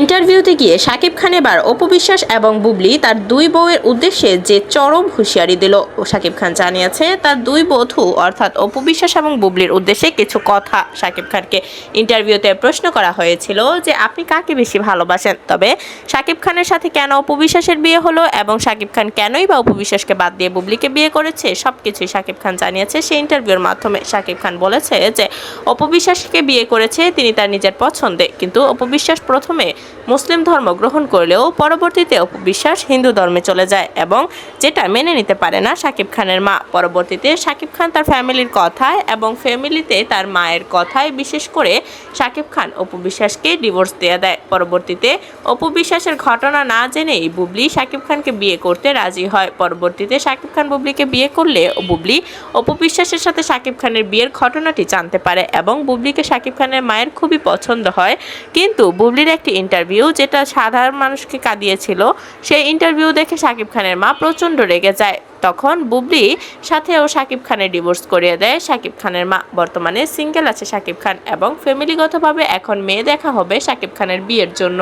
ইন্টারভিউতে গিয়ে শাকিব খান এবার অপবিশ্বাস এবং বুবলি তার দুই বউয়ের উদ্দেশ্যে যে চরম হুঁশিয়ারি দিল। ও শাকিব খান জানিয়েছে, তার দুই বধূ, অর্থাৎ অপবিশ্বাস এবং বুবলির উদ্দেশ্যে কিছু কথা শাকিব খানকে ইন্টারভিউতে প্রশ্ন করা হয়েছিল যে, আপনি কাকে বেশি ভালোবাসেন? তবে শাকিব খানের সাথে কেন অপবিশ্বাসের বিয়ে হলো এবং শাকিব খান কেনই বা অপবিশ্বাসকে বাদ দিয়ে বুবলিকে বিয়ে করেছে সব কিছুই শাকিব খান জানিয়েছে। সেই ইন্টারভিউর মাধ্যমে শাকিব খান বলেছে যে, অপবিশ্বাসকে বিয়ে করেছে তিনি তার নিজের পছন্দে। কিন্তু অপবিশ্বাস প্রথমে মুসলিম ধর্ম গ্রহণ করলেও পরবর্তীতে অপবিশ্বাস হিন্দু ধর্মে চলে যায় এবং যেটা মেনে নিতে পারে না শাকিব খানের মা। পরবর্তীতে শাকিব খান তার ফ্যামিলির কথায় এবং ফ্যামিলিতে তার মায়ের কথায় বিশেষ করে শাকিব খান অপবিশ্বাসকে ডিভোর্স দিয়ে দেয়। পরবর্তীতে অপবিশ্বাসের ঘটনা না জেনেই বুবলি শাকিব খানকে বিয়ে করতে রাজি হয়। পরবর্তীতে শাকিব খান বুবলিকে বিয়ে করলে বুবলি অপবিশ্বাসের সাথে শাকিব খানের বিয়ের ঘটনাটি জানতে পারে এবং বুবলিকে শাকিব খানের মায়ের খুবই পছন্দ হয়। কিন্তু বুবলির একটি ইন্টারভিউ যেটা সাধারণ মানুষকে কাঁদিয়েছিল, সেই ইন্টারভিউ দেখে শাকিব খানের মা প্রচণ্ড রেগে যায়। তখন বুবলি সাথেও শাকিব খানের ডিভোর্স করিয়ে দেয়। শাকিব খানের মা বর্তমানে সিঙ্গেল আছে শাকিব খান এবং ফ্যামিলিগতভাবে এখন মেয়ে দেখা হবে শাকিব খানের বিয়ের জন্য।